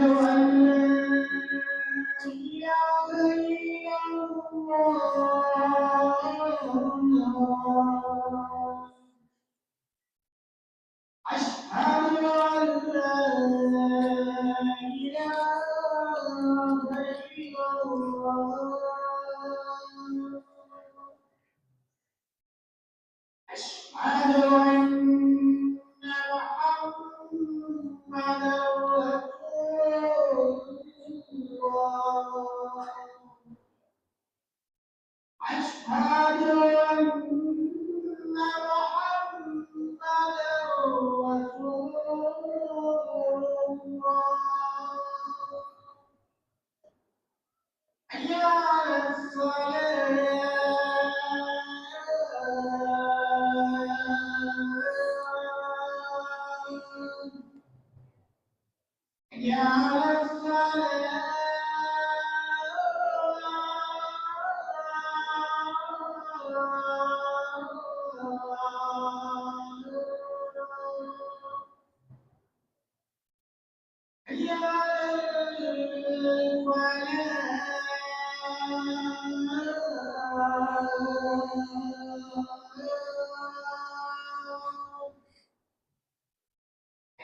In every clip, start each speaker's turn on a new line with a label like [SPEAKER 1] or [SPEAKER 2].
[SPEAKER 1] I don't know. Ya Rasulallah.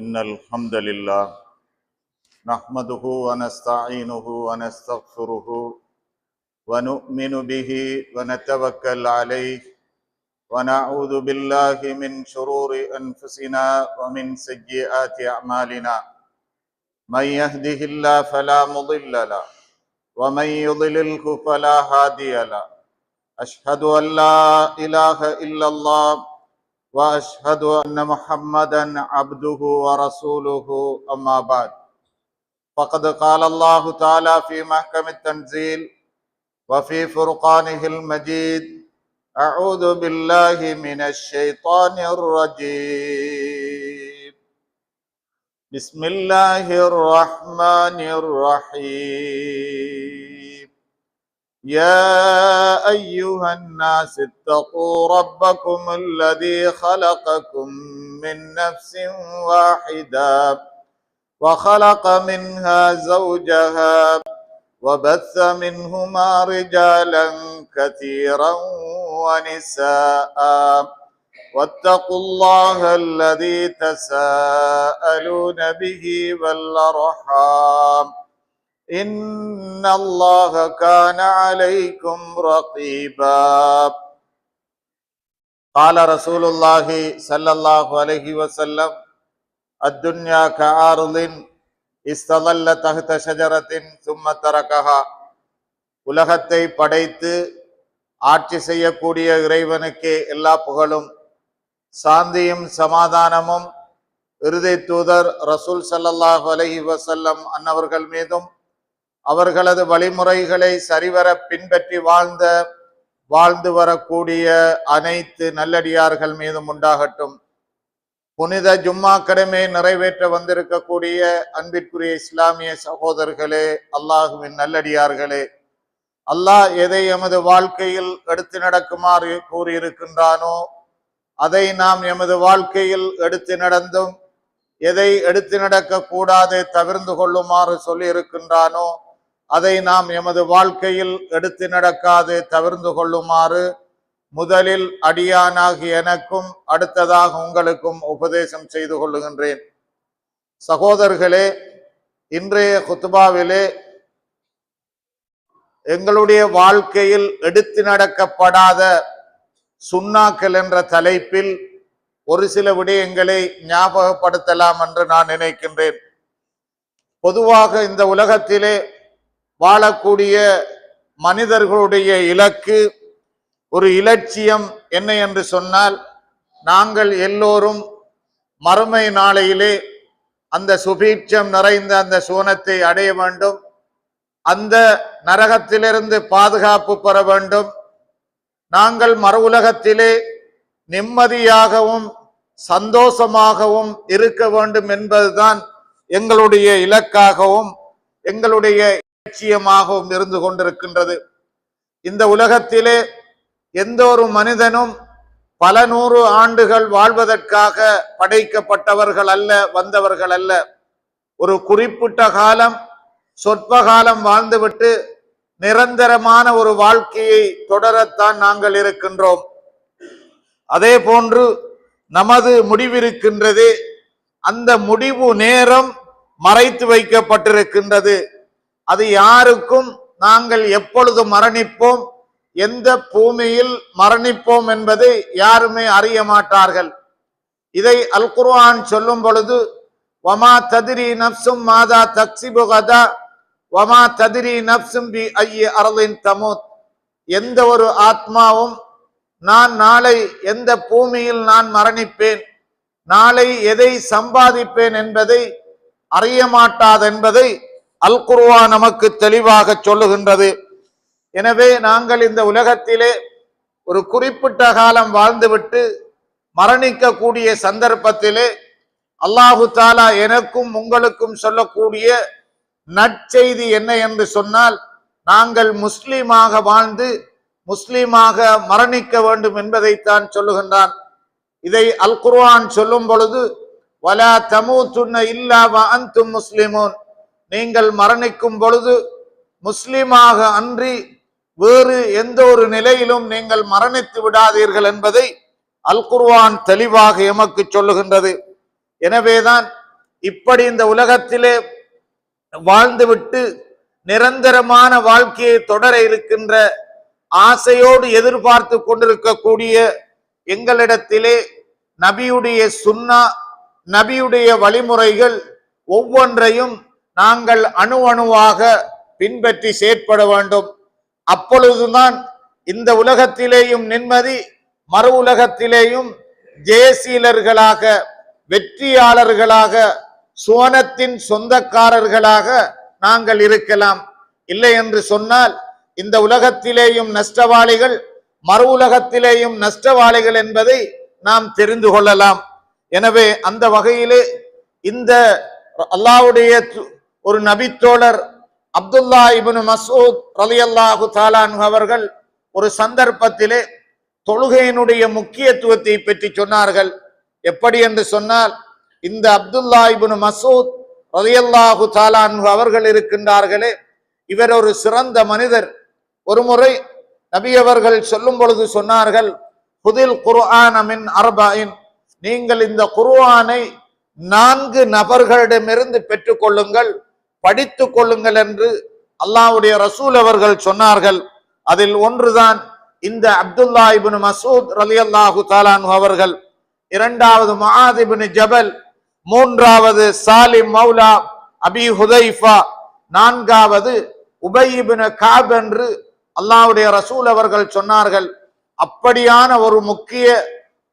[SPEAKER 1] إن الحمد لله نحمده ونستعينه ونستغفره ونؤمن به ونتوكل عليه ونعوذ بالله من شرور أنفسنا ومن سيئات أعمالنا من يهده الله فلا مضل له ومن يضلله فلا هادي له أشهد أن لا إله إلا الله وأشهد أن محمدا عبده ورسوله أما بعد. فقد قال الله تعالى في محكم التنزيل وفي فرقانه المجيد أعوذ بالله من الشيطان الرجيم. بسم الله الرحمن الرحيم. يا أيها الناس اتقوا ربكم الذي خلقكم من نفس واحدة وخلق منها زوجها وبث منهما رجالا كثيرا ونساء. واتقوا الله الذي تساءلون به والأرحام. ان الله كان عليكم رقيبا قال رسول الله صلى الله عليه وسلم الدنيا كعارض استظل تحت شجرة ثم تركها உலகத்தை படைத்து ஆட்சி செய்யக்கூடிய இறைவனுக்கே எல்லா புகழும் சாந்தியும் சமாதானமும் இறுதி தூதர் ரசூல் ஸல்லல்லாஹு அலைஹி வஸல்லம் அன்னவர்கள் மீதும் அவர்களது வழிமுறைகளை சரிவர பின்பற்றி வாழ்ந்த வாழ்ந்து வரக்கூடிய அனைத்து நல்லடியார்கள் மீதும் உண்டாகட்டும். புனித ஜும்மா கடமை நிறைவேற்ற வந்திருக்கக்கூடிய அன்பிற்குரிய இஸ்லாமிய சகோதரர்களே அல்லாஹுவின் நல்லடியார்களே அல்லாஹ் எதை எமது வாழ்க்கையில் எடுத்து நடக்குமாறு கூறியிருக்கின்றானோ அதை நாம் எமது வாழ்க்கையில் எடுத்து நடந்தும் எதை எடுத்து நடக்க கூடாது தவிர்ந்து கொள்ளுமாறு சொல்லி இருக்கின்றானோ அதை நாம் எமது வாழ்க்கையில் எடுத்து நடக்காது தவிர்ந்து கொள்ளுமாறு முதலில் அடியானாகி எனக்கும் அடுத்ததாக உங்களுக்கும் உபதேசம் செய்து கொள்ளுகின்றேன். சகோதரர்களே இன்றைய குத்துபாவிலே எங்களுடைய வாழ்க்கையில் எடுத்து நடக்கப்படாத சுண்ணாக்கள் என்ற தலைப்பில் ஒரு சில விடயங்களை ஞாபகப்படுத்தலாம் என்று நான் நினைக்கின்றேன். பொதுவாக இந்த உலகத்திலே வாழக்கூடிய மனிதர்களுடைய இலக்கு ஒரு இலட்சியம் என்ன என்று சொன்னால் நாங்கள் எல்லோரும் மறுமை நாளையிலே அந்த சுபீட்சம் நிறைந்த அந்த சூனத்தை அடைய வேண்டும். அந்த நரகத்திலிருந்து பாதுகாப்பு பெற வேண்டும். நாங்கள் மறு உலகத்திலே நிம்மதியாகவும் சந்தோஷமாகவும் இருக்க வேண்டும் என்பதுதான் எங்களுடைய இலக்காகவும் எங்களுடைய லட்சியமாகவும் இருந்து கொண்டிருக்கின்றது. இந்த உலகத்திலே எந்த ஒரு மனிதனும் பல நூறு ஆண்டுகள் வாழ்வதற்காக படைக்கப்பட்டவர்கள் அல்ல வந்தவர்கள் அல்ல. ஒரு குறிப்பிட்ட காலம் சொற்ப காலம் வாழ்ந்துவிட்டு நிரந்தரமான ஒரு வாழ்க்கையை தொடரத்தான் நாங்கள் இருக்கின்றோம். அதே போன்று நமது முடிவிருக்கின்றது அந்த முடிவு நேரம் மறைத்து வைக்கப்பட்டிருக்கின்றது. அது யாருக்கும் நாங்கள் எப்பொழுது மரணிப்போம் எந்த பூமியில் மரணிப்போம் என்பதை யாருமே அறிய மாட்டார்கள். இதை அல் குர்ஆன் சொல்லும் பொழுது வமா ததிரி நப்சும் மாதா தக்சிபு கதா வமா ததிரி நப்சும் பி ஐய அரலின் தமுத். எந்த ஒரு ஆத்மாவும் நான் நாளை எந்த பூமியில் நான் மரணிப்பேன் நாளை எதை சம்பாதிப்பேன் என்பதை அறிய மாட்டாதென்பதை அல் குர்ஆ நமக்கு தெளிவாக சொல்லுகின்றது. எனவே நாங்கள் இந்த உலகத்திலே ஒரு குறிப்பிட்ட காலம் வாழ்ந்துவிட்டு மரணிக்கக்கூடிய சந்தர்ப்பத்திலே அல்லாஹு தாலா எனக்கும் உங்களுக்கும் சொல்லக்கூடிய நற்செய்தி என்ன என்று சொன்னால் நாங்கள் முஸ்லீமாக வாழ்ந்து முஸ்லீமாக மரணிக்க வேண்டும் என்பதைத்தான் சொல்லுகின்றான். இதை அல் குர்வான் சொல்லும் பொழுது வலா தமூத்துன்ன இல்லா வ அந்தும் முஸ்லிமூன். நீங்கள் மரணிக்கும் பொழுது முஸ்லீமாக அன்றி வேறு எந்த ஒரு நிலையிலும் நீங்கள் மரணித்து விடாதீர்கள் என்பதை அல் குர்வான் தெளிவாக எமக்கு சொல்லுகின்றது. எனவேதான் இப்படி இந்த உலகத்திலே வாழ்ந்துவிட்டு நிரந்தரமான வாழ்க்கையை தொடர இருக்கின்ற ஆசையோடு எதிர்பார்த்து கொண்டிருக்கக்கூடிய எங்களிடத்திலே நபியுடைய சுன்னா நபியுடைய வழிமுறைகள் ஒவ்வொன்றையும் நாங்கள் அணு அணுவாக பின்பற்றி செயற்பட வேண்டும். அப்பொழுதுதான் இந்த உலகத்திலேயும் நிம்மதி மறு உலகத்திலேயும் ஜெயசீலர்களாக வெற்றியாளர்களாக சுவனத்தின் சொந்தக்காரர்களாக நாங்கள் இருக்கலாம். இல்லை என்று சொன்னால் இந்த உலகத்திலேயும் நஷ்டவாளிகள் மறு உலகத்திலேயும் நஷ்டவாளிகள் என்பதை நாம் தெரிந்து கொள்ளலாம். எனவே அந்த வகையிலே இந்த அல்லாவுடைய ஒரு நபித்தோழர் அப்துல்லா இப்னு மசூத் ரலியல்லாஹு தாலான் அவர்கள் ஒரு சந்தர்ப்பத்திலே தொழுகையினுடைய முக்கியத்துவத்தை பற்றி சொன்னார்கள். எப்படி என்று சொன்னால் இந்த அப்துல்லா இப்னு மசூத் ரலியல்லாஹு தாலான் அவர்கள் இருக்கின்றார்களே இவர் ஒரு சிறந்த மனிதர். ஒரு முறை நபி அவர்கள் சொல்லும் பொழுது சொன்னார்கள் புதில் குர்ஆனமின் அர்பாயின் நீங்கள் இந்த குர்ஆனை நான்கு நபர்களிடமிருந்து பெற்றுக்கொள்ளுங்கள். படித்து கொள்ளுங்கள் என்று அல்லாவுடைய ரசூல் அவர்கள் சொன்னார்கள். அதில் ஒன்றுதான் இந்த அப்துல்லா இபின் மசூத் ரலியல்லாஹு தாலான் அவர்கள் இரண்டாவது முஆத் இப்னு ஜபல் மூன்றாவது சாலிம் மௌலா அபி ஹுதைஃபா நான்காவது உபை காப் என்று அல்லாவுடைய ரசூல் அவர்கள் சொன்னார்கள். அப்படியான ஒரு முக்கிய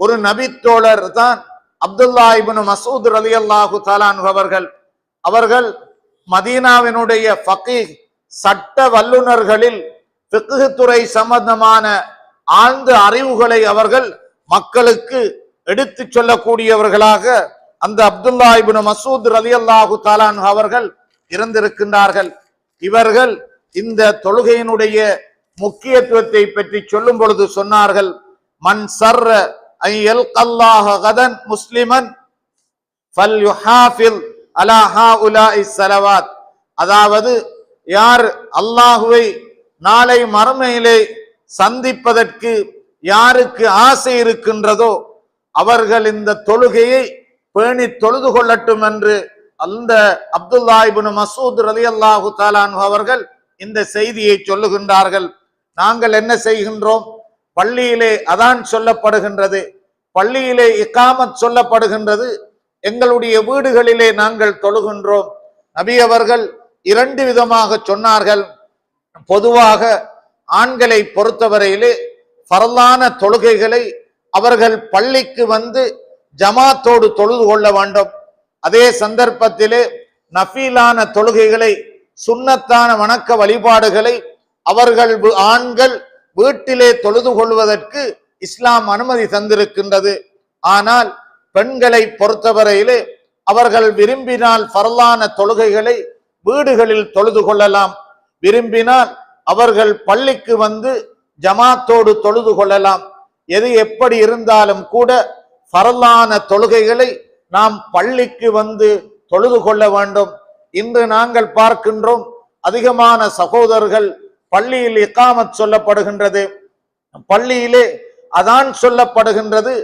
[SPEAKER 1] ஒரு நபித்தோழர் தான் அப்துல்லா இபின் மசூத் ரலியல்லாஹு தாலான் அவர்கள். அவர்கள் மதீனாவினுடைய ஃபகீஹ் சட்ட வல்லுனர்களில் ஃபிக்ஹ் துறை சம்பந்தமான ஆழ்ந்த அறிவுகளை அவர்கள் மக்களுக்கு எடுத்து சொல்லக்கூடியவர்களாக அந்த அப்துல்லா இபின் மசூத் ரலியல்லாஹு தாலான் அவர்கள் இருந்திருக்கின்றார்கள். இவர்கள் இந்த தொழுகையினுடைய முக்கியத்துவத்தை பற்றி சொல்லும் பொழுது சொன்னார்கள் மன் சர்ர ஐ யல்கல்லாஹ கதன் முஸ்லிமன் அலாஹா உலா ஸலவாத். அதாவது யார் அல்லாஹுவை நாளை மறுமையிலே சந்திப்பதற்கு யாருக்கு ஆசை இருக்கின்றதோ அவர்கள் இந்த தொழுகையை பேணி தொழுது கொள்ளட்டும் என்று அந்த அப்துல்லாஹிபின் மசூத் ரலி அல்லாஹு தாலானு அவர்கள் இந்த செய்தியை சொல்லுகின்றார்கள். நாங்கள் என்ன செய்கின்றோம்? பள்ளியிலே அதான் சொல்லப்படுகின்றது. பள்ளியிலே இக்காமத் சொல்லப்படுகின்றது. எங்களுடைய வீடுகளிலே நாங்கள் தொழுகின்றோம். நபி அவர்கள் இரண்டு விதமாக சொன்னார்கள். பொதுவாக ஆண்களை பொறுத்தவரையிலே பரலான தொழுகைகளை அவர்கள் பள்ளிக்கு வந்து ஜமாத்தோடு தொழுது கொள்ள வேண்டும். அதே சந்தர்ப்பத்திலே நஃபீலான தொழுகைகளை சுண்ணத்தான வணக்க வழிபாடுகளை அவர்கள் ஆண்கள் வீட்டிலே தொழுது கொள்வதற்கு இஸ்லாம் அனுமதி தந்திருக்கின்றது. ஆனால் பெண்களை பொறுத்தவரையிலே அவர்கள் விரும்பினால் பரலான தொழுகைகளை வீடுகளில் தொழுது கொள்ளலாம். விரும்பினால் அவர்கள் பள்ளிக்கு வந்து ஜமாத்தோடு தொழுது கொள்ளலாம். எது எப்படி இருந்தாலும் கூட பரலான தொழுகைகளை நாம் பள்ளிக்கு வந்து தொழுது கொள்ள வேண்டும். இன்று நாங்கள் பார்க்கின்றோம் அதிகமான சகோதரர்கள் பள்ளியில் இக்காமத் சொல்லப்படுகின்றது. பள்ளியிலே அதான் சொல்லப்படுகின்றது.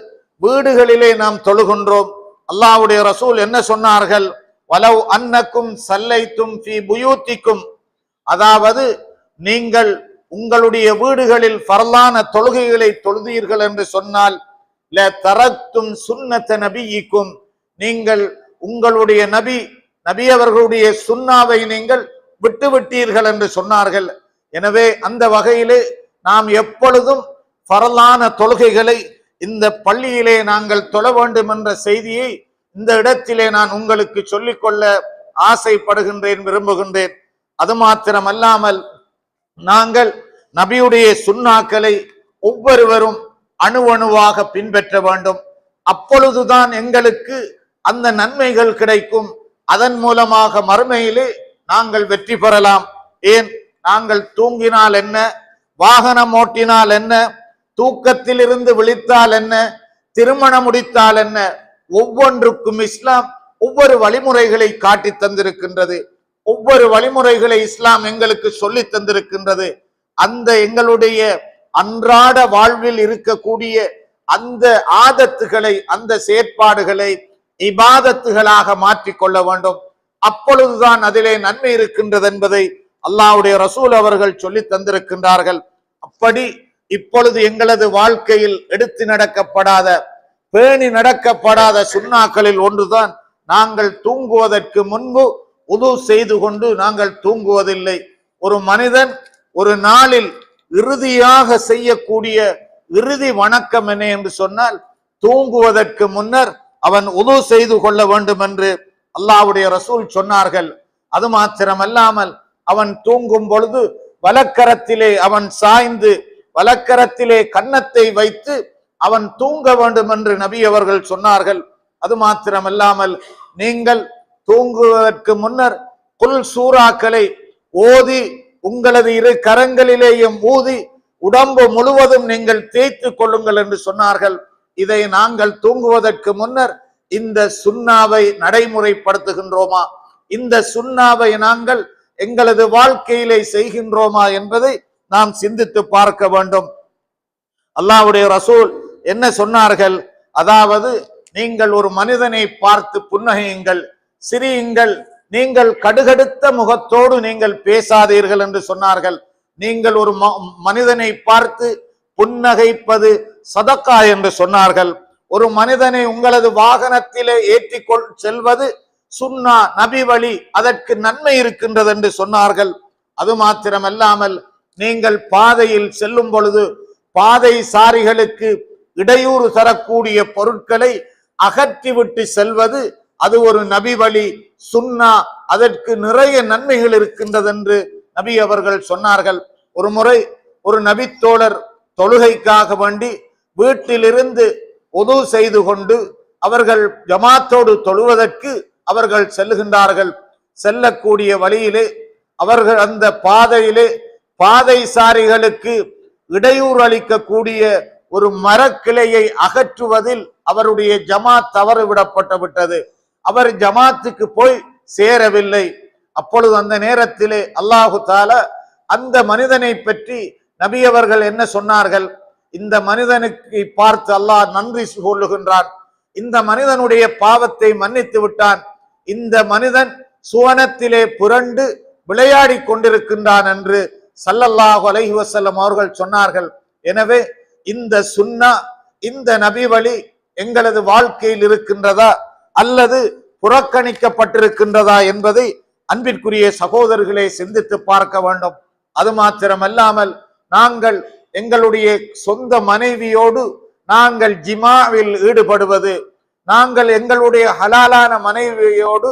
[SPEAKER 1] வீடுகளிலே நாம் தொழுகின்றோம். அல்லாஹ்வுடைய ரசூல் என்ன சொன்னார்கள்? வலவ் அன்னக்கும் சல்லைத்தும் புயூத்திக்கும். அதாவது நீங்கள் உங்களுடைய வீடுகளில் பரலான தொழுகைகளை தொழுதீர்கள் என்று சொன்னால் ல தரத்தும் சுண்ணத்தை நபியிக்கும். நீங்கள் உங்களுடைய நபி நபி அவர்களுடைய சுண்ணாவை நீங்கள் விட்டு விட்டீர்கள் என்று சொன்னார்கள். எனவே அந்த வகையிலே நாம் எப்பொழுதும் பரலான தொழுகைகளை இந்த பள்ளியிலே நாங்கள் தொழ வேண்டும் என்ற செய்தியை இந்த இடத்திலே நான் உங்களுக்கு சொல்லிக்கொள்ள ஆசைப்படுகின்றேன் விரும்புகின்றேன். அது மாத்திரமல்லாமல் நாங்கள் நபியுடைய சுண்ணாக்களை ஒவ்வொருவரும் அணு அணுவாக பின்பற்ற வேண்டும். அப்பொழுதுதான் எங்களுக்கு அந்த நன்மைகள் கிடைக்கும். அதன் மூலமாக மறுமையிலே நாங்கள் வெற்றி பெறலாம். ஏன்? நாங்கள் தூங்கினால் என்ன? வாகனம் ஓட்டினால் என்ன? தூக்கத்தில் இருந்து விழித்தால் என்ன? திருமணம் முடித்தால் என்ன? ஒவ்வொன்றுக்கும் இஸ்லாம் ஒவ்வொரு வழிமுறைகளை காட்டி தந்திருக்கின்றது. ஒவ்வொரு வழிமுறைகளை இஸ்லாம் எங்களுக்கு சொல்லி தந்திருக்கின்றது. அந்த எங்களுடைய அன்றாட வாழ்வில் இருக்கக்கூடிய அந்த ஆதத்துகளை அந்த செயற்பாடுகளை இபாதத்துகளாக மாற்றிக்கொள்ள வேண்டும். அப்பொழுதுதான் அதிலே நன்மை இருக்கின்றது என்பதை அல்லாவுடைய ரசூல் அவர்கள் சொல்லி தந்திருக்கின்றார்கள். அப்படி இப்பொழுது எங்களது வாழ்க்கையில் எடுத்து நடக்கப்படாத பேணி நடக்கப்படாத சுண்ணாக்களில் ஒன்றுதான் நாங்கள் தூங்குவதற்கு முன்பு உது செய்து கொண்டு நாங்கள் தூங்குவதில்லை. ஒரு மனிதன் ஒரு நாளில் இறுதியாக செய்யக்கூடிய இறுதி வணக்கம் என்ன என்று சொன்னால் தூங்குவதற்கு முன்னர் அவன் உது செய்து கொள்ள வேண்டும் என்று அல்லாஹ்வுடைய ரசூல் சொன்னார்கள். அது மாத்திரமல்லாமல் அவன் தூங்கும் பொழுது வலக்கரத்திலே அவன் சாய்ந்து வலக்கரத்திலே கன்னத்தை வைத்து அவன் தூங்க வேண்டும் என்று நபி அவர்கள் சொன்னார்கள். அது மாத்திரமல்லாமல் நீங்கள் தூங்குவதற்கு முன்னர் குல் சூறாக்களை ஓதி உங்களது இரு கரங்களிலேயும் ஊதி உடம்பு முழுவதும் நீங்கள் தேய்த்து கொள்ளுங்கள் என்று சொன்னார்கள். இதை நாங்கள் தூங்குவதற்கு முன்னர் இந்த சுண்ணாவை நடைமுறைப்படுத்துகின்றோமா? இந்த சுண்ணாவை நாங்கள் எங்களது வாழ்க்கையிலே செய்கின்றோமா என்பதை நாம் சிந்தித்து பார்க்க வேண்டும். அல்லாவுடைய ரசூல் என்ன சொன்னார்கள்? அதாவது நீங்கள் ஒரு மனிதனை பார்த்து புன்னகையுங்கள் சிரியுங்கள் நீங்கள் கடுகடுத்த முகத்தோடு நீங்கள் பேசாதீர்கள் என்று சொன்னார்கள். நீங்கள் ஒரு ம- மனிதனை பார்த்து புன்னகைப்பது சதக்கா என்று சொன்னார்கள். ஒரு மனிதனை உங்களது வாகனத்திலே ஏற்றிக்கொள் செல்வது சுன்னா நபி வழி அதற்கு நன்மை இருக்கின்றது என்று சொன்னார்கள். அது மாத்திரமல்லாமல் நீங்கள் பாதையில் செல்லும் பொழுது பாதை சாரிகளுக்கு இடையூறு தரக்கூடிய பொருட்களை அகற்றிவிட்டு செல்வது அது ஒரு நபி வழி சுன்னா அதற்கு நிறைய நன்மைகள் இருக்கின்றது என்று நபி அவர்கள் சொன்னார்கள். ஒரு முறை ஒரு நபித்தோழர் தொழுகைக்காக வேண்டி வீட்டிலிருந்து உது செய்து கொண்டு அவர்கள் ஜமாத்தோடு தொழுவதற்கு அவர்கள் செல்லுகின்றார்கள். செல்லக்கூடிய வழியிலே அவர்கள் அந்த பாதையிலே பாதைசாரிகளுக்கு இடையூறு அளிக்கக்கூடிய ஒரு மரக்கிளையை அகற்றுவதில் அவருடைய ஜமாத் தவறு விடப்பட்டு விட்டது. அவர் ஜமாத்துக்கு போய் சேரவில்லை. அப்பொழுது அந்த நேரத்திலே அல்லாஹு தால அந்த மனிதனை பற்றி நபி அவர்கள் என்ன சொன்னார்கள்? இந்த மனிதனுக்கு பார்த்து அல்லாஹ் நன்றி சொல்லுகின்றான். இந்த மனிதனுடைய பாவத்தை மன்னித்து விட்டான். இந்த மனிதன் சுவனத்திலே புரண்டு விளையாடி கொண்டிருக்கின்றான் என்று சல்லல்லாஹு அலஹி வசல்லம் அவர்கள் சொன்னார்கள். எனவே இந்த சுன்னா இந்த நபி வழி எங்களது வாழ்க்கையில் இருக்கின்றதா அல்லது புறக்கணிக்கப்பட்டிருக்கின்றதா என்பதை அன்பிற்குரிய சகோதரர்களே சிந்தித்து பார்க்க வேண்டும். அது மாத்திரமல்லாமல் நாங்கள் எங்களுடைய சொந்த மனைவியோடு நாங்கள் ஜிமாவில் ஈடுபடுவது நாங்கள் எங்களுடைய ஹலாலான மனைவியோடு